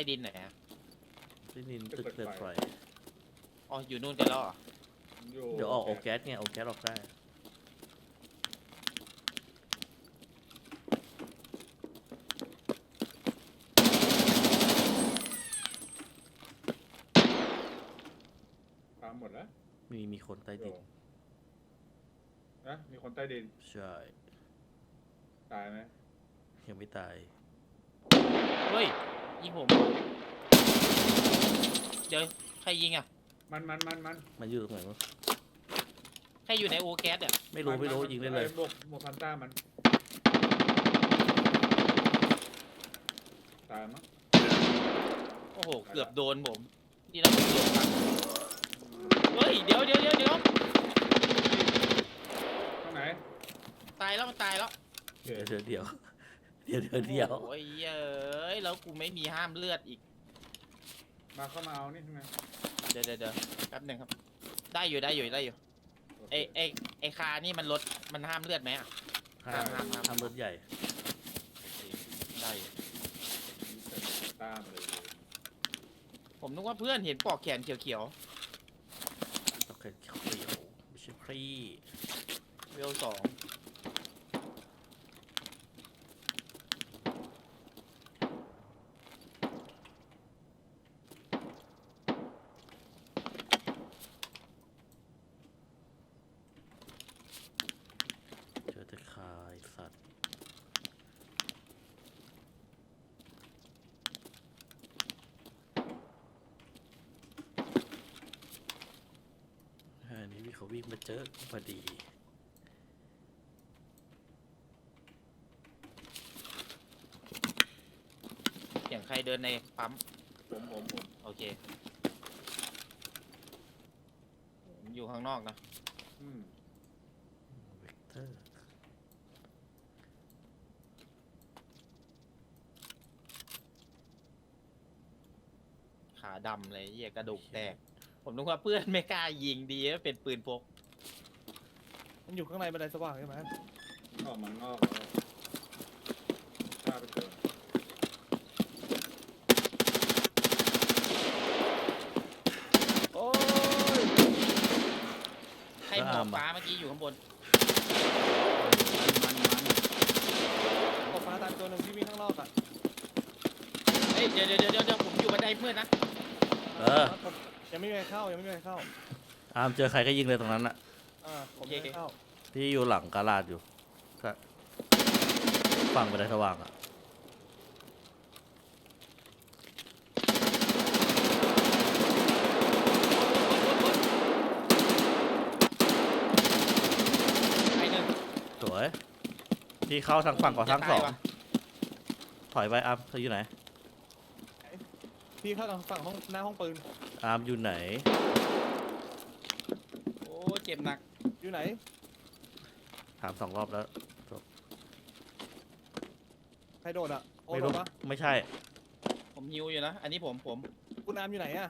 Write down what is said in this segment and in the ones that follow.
ใต้ดินไหนอะที่นินตึกเปิดไฟอ๋ออยู่นู่นกันแล้วเหรออยู่เดี๋ยวออกโอแก๊สไงโอแก๊สออกได้ตามหมดแล้วมีมีคนใต้ดินนะมีคนใต้ดิน ใช่ ตายไหมยังไม่ตาย เฮ้ย ยิงผม เดี๋ยวใครยิงอะ มันมันมันมันมันอยู่ตรงไหนวะใครอยู่ในโอแก๊สอะ ไม่รู้นไม่รู้นยิงได้เลยอ้บวกบวกพันต้ามัน ตายมั้งโอ้โห เกือบโดนผมนี่เราเกือบตัดเฮ้ย เดี๋ยวเดี๋ยวเดี๋ยวเดี๋ยวตรงไหนตายแล้วมันตายแล้ว เดี๋ยวเดี๋ยวเดี๋ยวเดี๋ยวเดี๋ยวเดี๋ยวโอ้ยเอ้ยแล้วกูไม่มีห้ามเลือดอีก มาเข้ามาเอานี่ทำไมเดี๋ยวเดี๋ยวเดี๋ยวแป๊บหนึ่งครับ ได้อยู่ได้อยู่ได้อยู่ไอไอไอคานี่มันลดมันห้ามเลือดไหมอะ ห้ามห้ามห้ามทำรถใหญ่ ได้อยู่ตามเลยผมนึกว่าเพื่อนเห็นปลอกแขนเขียวโอเคเขียวไม่ใช่ครีๆเวลสอง เจอแต่คายสัตว์อันนี้พี่ เขาวิ่งมาเจอพอดีเสียงใครเดินในปั๊มผมผมผมโอเคผมอยู่ข้างนอกนะอืมเวกเตอร์ขาดำเลยเหี้ยกระดูกแตก ผมนึกว่าเพื่อนไม่กล้ายิงดีนะเป็นปืนพกมันอยู่ข้างในบันไดสว่างใช่ไหมออกมันงอกแล้วกล้าไปเจอโอ้ยใครหมวกฟ้าเมื่อกี้อยู่ข้างบนตกฟ้าตามตัวหนึ่งที่วิ่งข้างนอกอะเฮ้ยเดี๋ยวเดี๋ยวเดี๋ยวเดี๋ยวผมอยู่บันไดเพื่อนนะเออ ยังไม่มีใครเข้ายังไม่มีใครเข้าอามเจอใครก็ยิงเลยตรงนั้นอะอ่าผมยังไม่เข้าที่อยู่หลังกาลาดอยู่ก็ฝั่งไปได้สว่างอะไอหนึ่งสวยที่เข้าทางฝั่งก่อทั้งสองจะตายว่ะถอยไปอามเธออยู่ไหนพี่เข้าทางฝั่งห้องหน้าห้องปืน อามอยู่ไหน โอ้เจ็บหนักอยู่ไหน ถามสองรอบแล้ว ใครโดดอะโอ้ไม่โดรู้ดปะไม่ใช่ ผมฮิวอยู่นะ อันนี้ผมผมคุณอามอยู่ไหนอะ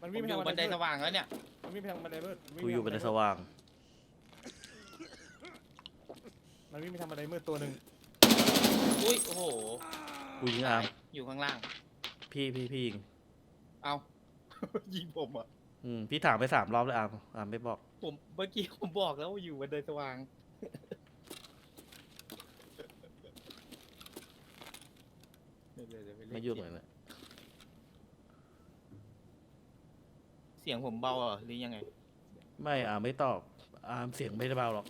มันผมวิ่งไปอทางยู่บับันนไดไดมืสดว่างแล้วเนี่ย มันวิ่งไปทางบันไดมืดวิ่งกูไปอยู่ทางบนในดสว่าง มันวิ่งไปทางบันไดมืดตัวหนึ่งอุ้ยโอ้โห กูยิงอาม อยู่ข้างล่าง พี่พี่พี่ยิงเอา ยิงผมอะ อืมพี่ถามไปสามรอบแล้วอามอามไม่บอก ผมเมื่อกี้ผมบอกแล้วว่าอยู่บันไดสว่างเดี๋ยวเดี๋ยวเดี๋วปเล่นไม่ยุ่งเลยนะเสียงผมเบาเหรอหรือยังไง ไม่อามไม่ตอบอามเสียงไม่ได้เบาหรอก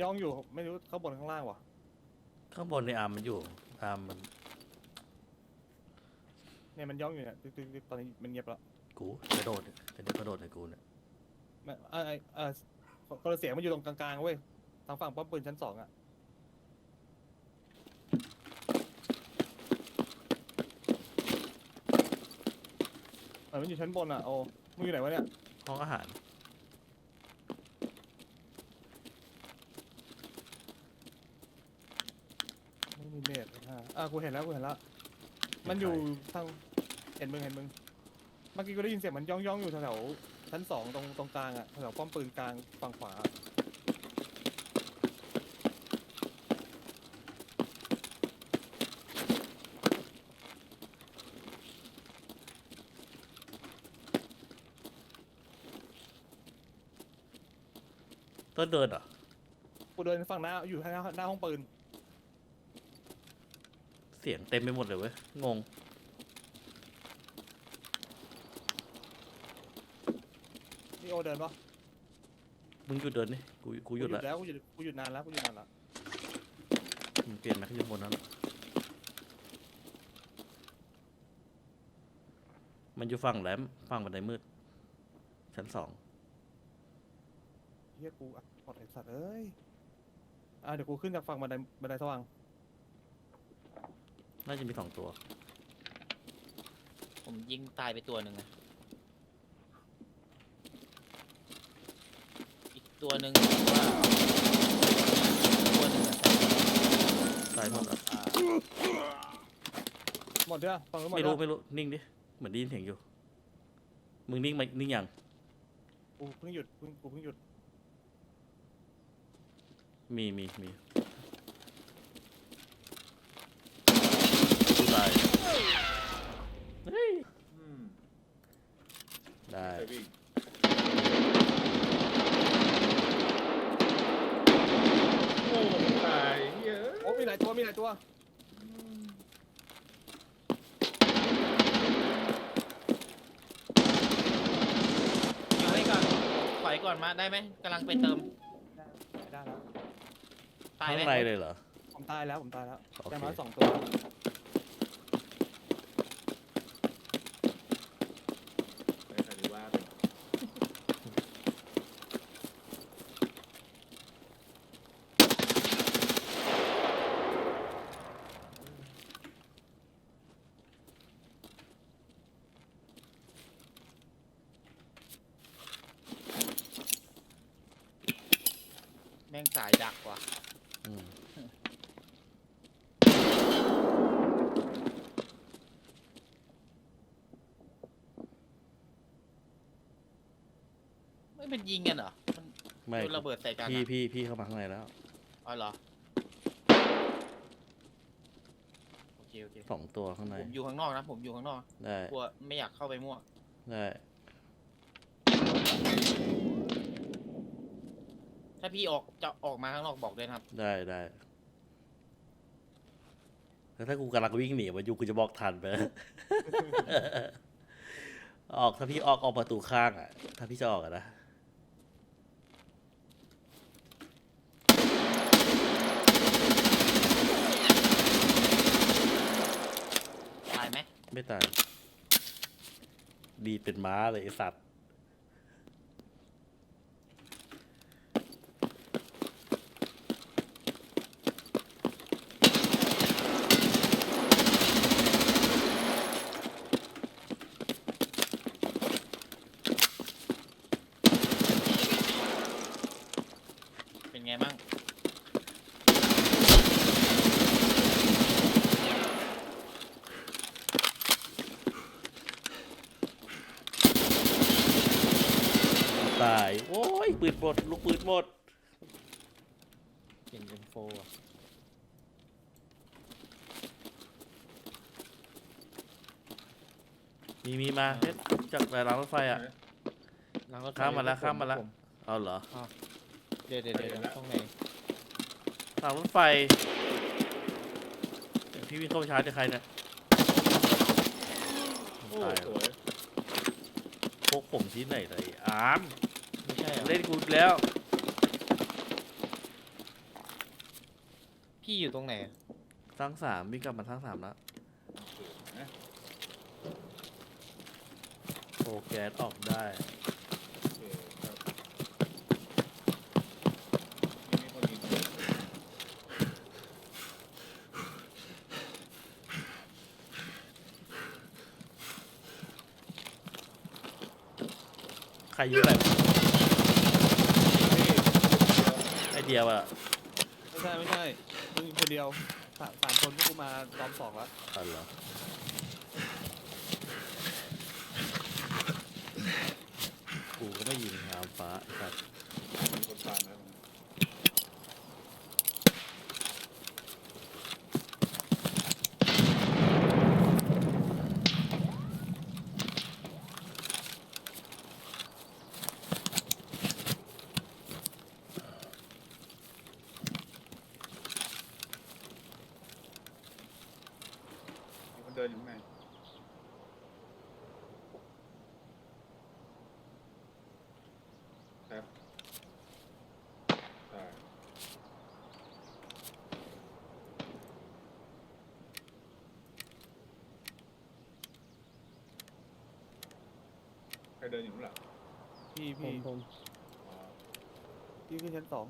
ย่องอยู่ไม่รู้ข้างบนข้างล่างวะข้างบนในอามมันอยู่ อามมันเนี่ยมันย่องอยู่เนี่ยตึ๊กตึ๊กตึ๊กตอนนี้มันเงียบแล้วกูกระโดดกระโดดกระโดดในกูเนี่ยไม่เออเออเออคนละเสียงมันอยู่ตรงกลางๆเว้ยทางฝั่งป้อมปืนชั้นสองอะเออมันอยู่ชั้นบนอะโอ้มึงอยู่ไหนวะเนี่ยห้องอาหาร อ่ากูเห็นแล้วกูเห็นแล้ว มันอยู่ทางเห็นมึงเห็นมึง เมื่อกี้กูได้ยินเสียงมันย่องย่องอยู่แถวชั้นสองตรงตรงกลางอะแถวป้อมปืนกลางฝั่งขวา ต้นเดินเหรอ กูเดินฝั่งหน้าอยู่ทางหน้าหน้าห้องปืน เสียงเต็มไปหมดเลยเว้ย งง นี่โอเดินปะมึงหยุดเดินดิกูกูหยุดแล้วแล้วกูหยุดกูหยุดนานแล้วกูหยุดนานแล้วมึงเปลี่ยนมาขึ้นบนนั้นมันอยู่ฝั่งแหลมฝั่งบันไดมืด ชั้นสองเฮียกูอะกดไอสัตว์เอ้ยอะเดี๋ยวกูขึ้นจากฝั่งบันไดบันไดสว่าง น่าจะมีสองตัว ผมยิงตายไปตัวหนึ่งนะอีกตัวหนึ่งว่าตัวหนึ่งอะตายหมดอะอ่าหมดเด้อฝั่งนู้นหมดไม่เด้รู้อไม่รู้ นิ่งดิ เหมือนได้ยินเสียงอยู่ มึงนิ่งไหมนิ่งยัง กูเพิ่งหยุดเพิ่งกูเพิ่งหยุดมีมีมีกูตายเฮ้ย อืม ได้ ไปวิ่งโอ้มันตายเหี้ย โอ้มีหลายตัวมีหลายตัว อยู่ให้ก่อนถ อยก่อนมาได้ไหมกำลังไปเติมได้ได้แล้ว ตายไหมข้างในเลยเหรอ ผมตายแล้ว ผมตายแล้วโอเคแต่น้อยสองตัว ไปคาริว่าเป็น แม่งสายดักว่ะอืมไม่เป็นยิงกันเหรอ มันไม่โดนระเบิดใส่กันพี่อะพี่พี่เข้ามาข้างในแล้วอ๋อเหรอ โอเคโอเค สองตัวข้างในผมอยู่ข้างนอกนะ ผมอยู่ข้างนอกได้กลัวไม่อยากเข้าไปมั่วได้ ถ้าพี่ออกจะออกมาข้างนอกบอกด้วยนะครับ ได้ได้แล้วถ้ากูกำลังวิ่งหนีมาอยู่กูจะบอกทันไหมออกถ้าพี่ออกออกประตูข้างอะ ถ้าพี่จะออกอะนะ ตายไหมไม่ตายดีเป็นม้าเลยไอสัตว์ ตาย โอ้ย ปืนหมด ลูกปืนหมดเปลี่ยนเป็นโฟอะมีมีมาเฮ็ดจากรางรถไฟอะ หลังรถไฟข้ามมาแล้วผข้ามมาแล้ว ผเอาเหรอเดี๋ยวเดี๋ยวเดี๋ยวตรงไหนรางรถไฟเดี๋ยวพี่วิ่งเข้าไปชาร์จจะใครเนี่ยโอ้ตายสวยพกผมที่ไหนเลยอาร์มไม่ ใช่เหรอเล่นกูอีกแล้ว พี่อยู่ตรงไหนสร้างสามวิ่งกลับมาสร้างสามแล้วนะโอแก๊สออกได้ โอเคครับนี่มีคนยิงปืนใครอยุ่งอะไรไอเดียวอะไม่ใช่ไม่ใช่มึงคนเดียวสามสามคนพวกกูมาล้อมสองแล้วอันเหรอกูก็ไม่ยิงหามฟ้าไอ้สัตว์มีคนตามนะ ดินอยู่ข้างในครับใช่ใคร เดินอยู่ข้างหลังพี่ผพี่มผมอ๋อพี่ขึ้นชั้นสอง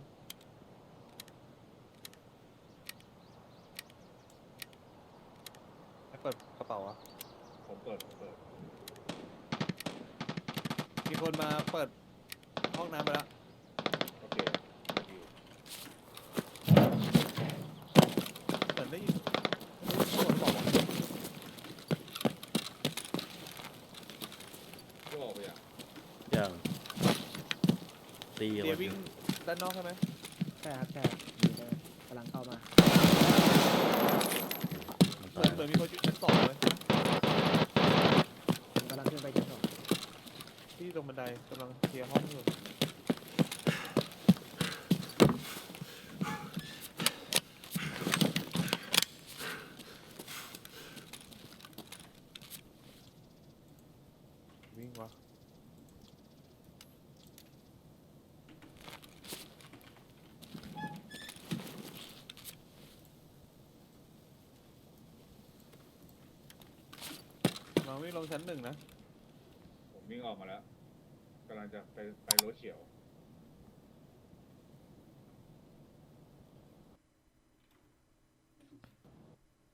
ให้เปิดกระเป๋าอะผมเปิดผมเปิดมีคนมาเปิดห้องน้ำไปแล้ว โอเคดี เหมือนได้ยินไม่รู้คนบอกว่า ก็ออกไปอะ ยัง ตีเดีกัยนอวิ่งยู่ด้านนอกใช่ไหมใช่ครับใช่ครับอยู่เลยกำลังเข้ามามันเหมืตาอยนเหมือนมีคนอยู่ชั้นสองเลยผมกำลังขึ้นไปชั้นสองที่ตรงบันไดกำลังเคลียร์ห้องอยู่ วิ่งลงชั้นหนึ่งนะ ผมวิ่งออกมาแล้วกำลังจะไปไปรถเขียว